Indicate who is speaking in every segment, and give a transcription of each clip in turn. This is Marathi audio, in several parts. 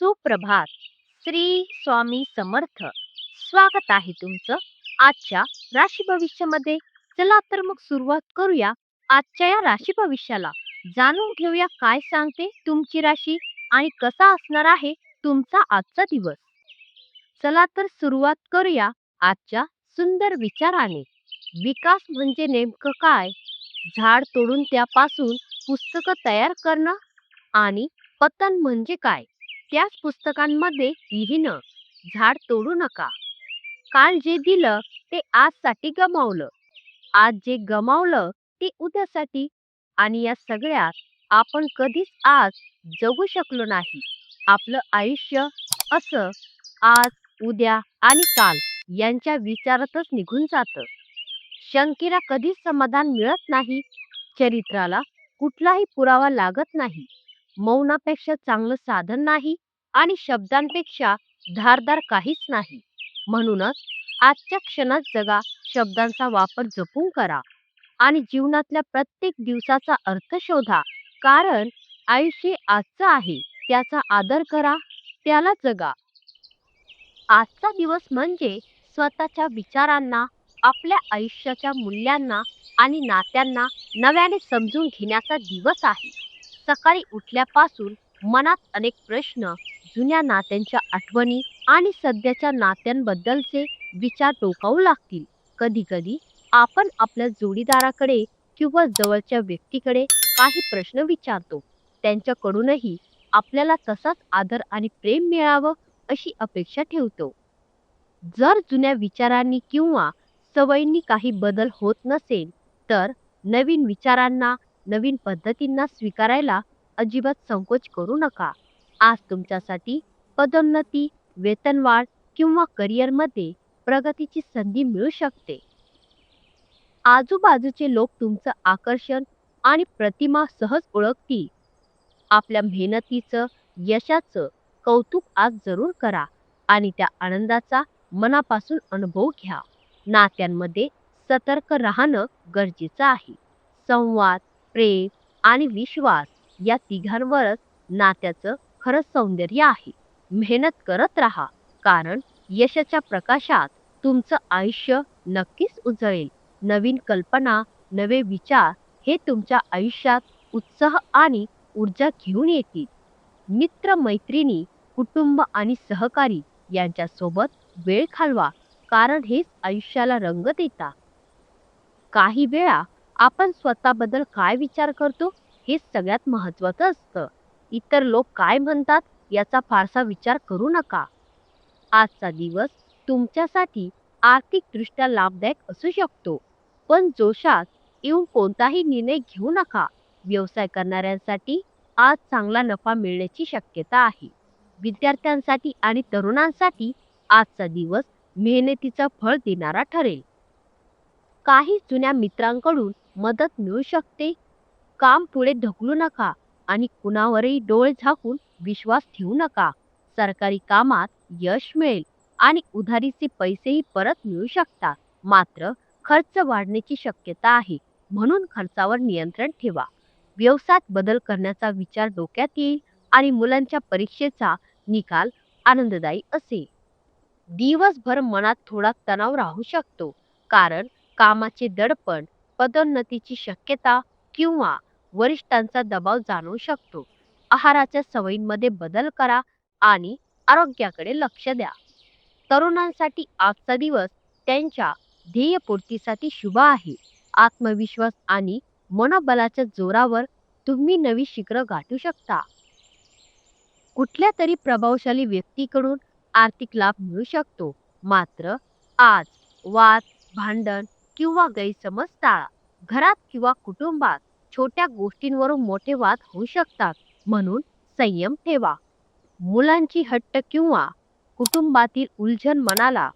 Speaker 1: सुप्रभात. श्री स्वामी समर्थ. स्वागत आहे तुमचं आजच्या राशी भविष्यामध्ये. चला तर मग सुरुवात करूया आजच्या या राशी भविष्याला. जाणून घेऊया काय सांगते तुमची राशी आणि कसा असणार आहे तुमचा आजचा दिवस. चला तर सुरुवात करूया आजच्या सुंदर विचाराने. विकास म्हणजे नेमकं काय? झाड तोडून त्यापासून पुस्तकं तयार करणं आणि पतन म्हणजे काय? त्याच पुस्तकांमध्ये लिहिणं झाड तोडू नका. काल जे दिलं ते आजसाठी गमावलं. आज जे गमावलं ते उद्यासाठी. आणि या सगळ्यात आपण कधीच आज जगू शकलो नाही. आपलं आयुष्य असं आज उद्या आणि काल यांच्या विचारातच निघून जातं. शंकेला कधीच समाधान मिळत नाही. चरित्राला कुठलाही पुरावा लागत नाही. मौनापेक्षा चांगलं साधन नाही. आणि शब्दांपेक्षा धारदार काहीच नाही. म्हणूनच आजच्या क्षणात जगा शब्दांचा वापर जपून करा आणि जीवनातल्या प्रत्येक दिवसाचा अर्थ शोधा. कारण आयुष्य आजचं आहे त्याचा आदर करा त्याला जगा. आजचा दिवस म्हणजे स्वतःच्या विचारांना आपल्या आयुष्याच्या मूल्यांना आणि नात्यांना नव्याने समजून घेण्याचा दिवस आहे. सकाळी उठल्यापासून मनात अनेक प्रश्न जुन्या नात्यांच्या आठवणी आणि सध्याच्या नात्यांबद्दलचे विचार डोकावू लागतील. कधी कधी आपण आपल्या जोडीदाराकडे किंवा जवळच्या व्यक्तीकडे काही प्रश्न विचारतो. त्यांच्याकडूनही आपल्याला तसाच आदर आणि प्रेम मिळावं अशी अपेक्षा ठेवतो. जर जुन्या विचारांनी किंवा सवयींनी काही बदल होत नसेल तर नवीन विचारांना नवीन पद्धतींना स्वीकारायला अजिबात संकोच करू नका. आज तुमच्यासाठी पदोन्नती वेतनवाढ किंवा करिअरमध्ये प्रगतीची संधी मिळू शकते. आजूबाजूचे लोक तुमचं आकर्षण आणि प्रतिमा सहज ओळखतील. आपल्या मेहनतीचं यशाचं कौतुक आज जरूर करा आणि त्या आनंदाचा मनापासून अनुभव घ्या. नात्यांमध्ये सतर्क राहणं गरजेचं आहे. संवाद प्रेम आणि विश्वास या तिघांवरच नात्याचं खरं सौंदर्य आहे. मेहनत करत राहा कारण यशाच्या प्रकाशात तुमचं आयुष्य नक्कीच उजळेल. नवीन कल्पना नवे विचार हे तुमच्या आयुष्यात उत्साह आणि ऊर्जा घेऊन येतील. मित्र मैत्रिणी कुटुंब आणि सहकारी यांच्यासोबत वेळ घालवा कारण हेच आयुष्याला रंग देता. काही वेळा आपण स्वतःबद्दल काय विचार करतो? हे सगळ्यात महत्वाचं असतं. इतर लोक काय म्हणतात याचा फारसा विचार करू नका. आजचा दिवस तुमच्यासाठी आर्थिकदृष्ट्या लाभदायक असू शकतो पण जोशात येऊन कोणताही निर्णय घेऊ नका. व्यवसाय करणाऱ्यांसाठी आज चांगला नफा मिळण्याची शक्यता आहे. विद्यार्थ्यांसाठी आणि तरुणांसाठी आजचा दिवस मेहनतीचं फळ देणारा ठरेल. काही जुन्या मित्रांकडून मदत मिळू शकते काम पुढे ढकलू नका आणि कुणावरही डोळे झाकून विश्वास ठेवू नका. सरकारी कामात यश मिळेल आणि उधारीचे पैसेही परत मिळू शकतात. मात्र खर्च वाढण्याची शक्यता आहे. म्हणून खर्चावर नियंत्रण ठेवा. व्यवसायात बदल करण्याचा विचार डोक्यात येईल आणि मुलांच्या परीक्षेचा निकाल आनंददायी असेल. दिवसभर मनात थोडा तणाव राहू शकतो. कारण कामाचे दडपण पदोन्नतीची शक्यता किंवा वरिष्ठांचा दबाव जाणवू शकतो. आहाराच्या सवयींमध्ये बदल करा आणि आरोग्याकडे लक्ष द्या. तरुणांसाठी आजचा दिवस त्यांच्या ध्येयपूर्तीसाठी शुभ आहे. आत्मविश्वास आणि मनोबलाच्या जोरावर तुम्ही नवी शिखरं गाठू शकता. कुठल्या तरी प्रभावशाली व्यक्तीकडून आर्थिक लाभ मिळू शकतो. मात्र आज वाद भांडण किंवा गैरसमज टाळा. घरात किंवा कुटुंबात छोट्या गोष्टींवरून मोठे वाद होऊ शकतात. म्हणून संयम ठेवा. मुलांची हट्ट किंवा कुटुंबातील उलझन मनाला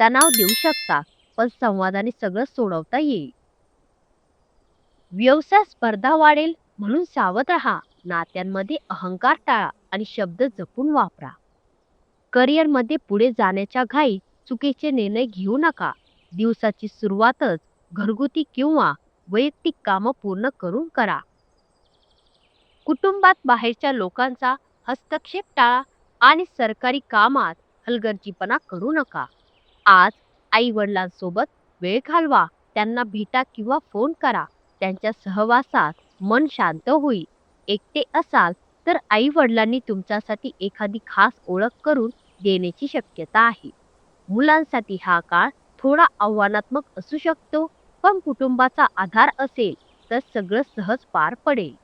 Speaker 1: तणाव देऊ शकतात पण संवादाने सगळं सोडवता येईल. व्यवसाय स्पर्धा वाढेल म्हणून सावध राहा. नात्यांमध्ये अहंकार टाळा आणि शब्द जपून वापरा. करिअरमध्ये पुढे जाण्याच्या घाई चुकीचे निर्णय घेऊ नका. दिवसाची सुरुवातच घरगुती किंवा वैयक्तिक कामं पूर्ण करून करा. कुटुंबात बाहेरच्या लोकांचा हस्तक्षेप टाळा आणि सरकारी कामात हलगर्जीपणा करू नका. आज आई वडिलांसोबत वेळ घालवा त्यांना भेटा किंवा फोन करा त्यांच्या सहवासात मन शांत होईल. एकटे असाल तर आई वडिलांनी तुमच्यासाठी एखादी खास ओळख करून देण्याची शक्यता आहे. मुलांसाठी हा काळ थोडा आव्हानात्मक असू शकतो. पण कुटुंबाचा आधार असेल तर सगळं सहज पार पडेल.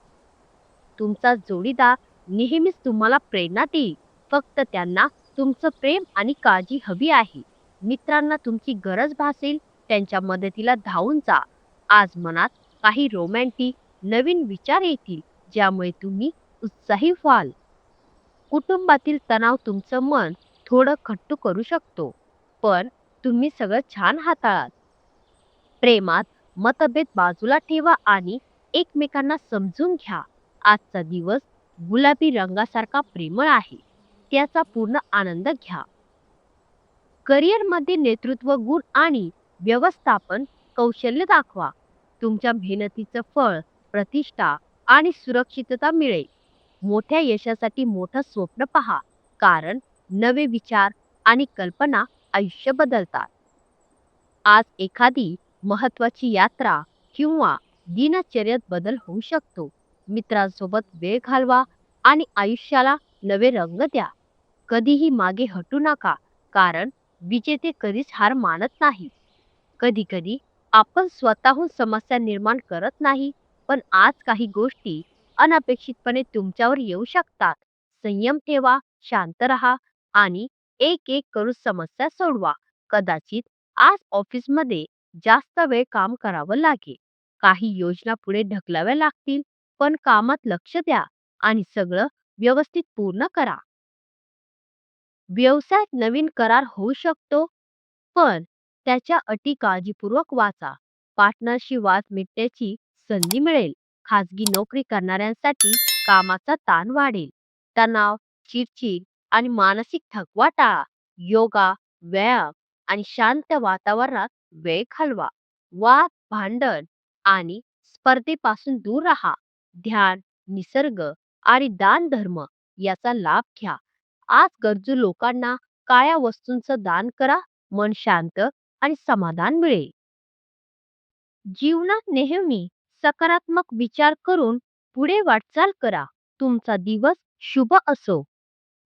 Speaker 1: तुमचा जोडीदार नेहमीच तुम्हाला प्रेरणा देईल. फक्त त्यांना तुमचं प्रेम आणि काळजी हवी आहे. मित्रांना तुमची गरज भासेल त्यांच्या मदतीला धावून जा. आज मनात काही रोमॅन्टिक नवीन विचार येतील ज्यामुळे तुम्ही उत्साही व्हाल. कुटुंबातील तणाव तुमचं मन थोडं खट्टू करू शकतो पण तुम्ही सगळं छान हाताळाल. प्रेमात मतभेद बाजूला ठेवा आणि एकमेकांना समजून घ्या. आजचा दिवस गुलाबी रंगासारखा प्रेमळ आहे. त्याचा पूर्ण आनंद घ्या. करिअरमध्ये नेतृत्व गुण आणि व्यवस्थापन कौशल्य दाखवा. तुमच्या मेहनतीचं फळ प्रतिष्ठा आणि सुरक्षितता मिळेल. मोठ्या यशासाठी मोठं स्वप्न पहा. कारण नवे विचार आणि कल्पना आयुष्य बदलतात. आज एखादी महत्वाची यात्रा किंवा दिनचर्येत बदल होऊ शकतो. मित्रांसोबत वेळ घालवा आणि आयुष्याला नवे रंग द्या. कधीही मागे हटू नका कारण विजेते कधीच हार मानत नाही. कधी कधी आपण स्वतःहून समस्या निर्माण करत नाही पण आज काही गोष्टी अनपेक्षितपणे तुमच्यावर येऊ शकतात. संयम ठेवा शांत राहा आणि एक एक करून समस्या सोडवा. कदाचित आज ऑफिसमध्ये जास्त वेळ काम करावं लागेल. काही योजना पुढे ढकलाव्या लागतील पण कामात लक्ष द्या आणि सगळं व्यवस्थित पूर्ण करा. व्यवसायात नवीन करार होऊ शकतो पण त्याच्या अटी काळजीपूर्वक वाचा. पार्टनरशी वाद मिटण्याची संधी मिळेल. खाजगी नोकरी करणाऱ्यांसाठी कामाचा ताण वाढेल. तणाव चिडचिड आणि मानसिक थकवा टाळा. योगा व्यायाम आणि शांत वातावरणात वेळ घालवा. वाद भांडण आणि स्पर्धेपासून दूर राहा. ध्यान निसर्ग आणि दान धर्म याचा लाभ घ्या. आज गरजू लोकांना काळ्या वस्तूंचं दान करा. मन शांत आणि समाधान मिळेल. जीवनात नेहमी सकारात्मक विचार करून पुढे वाटचाल करा. तुमचा दिवस शुभ असो.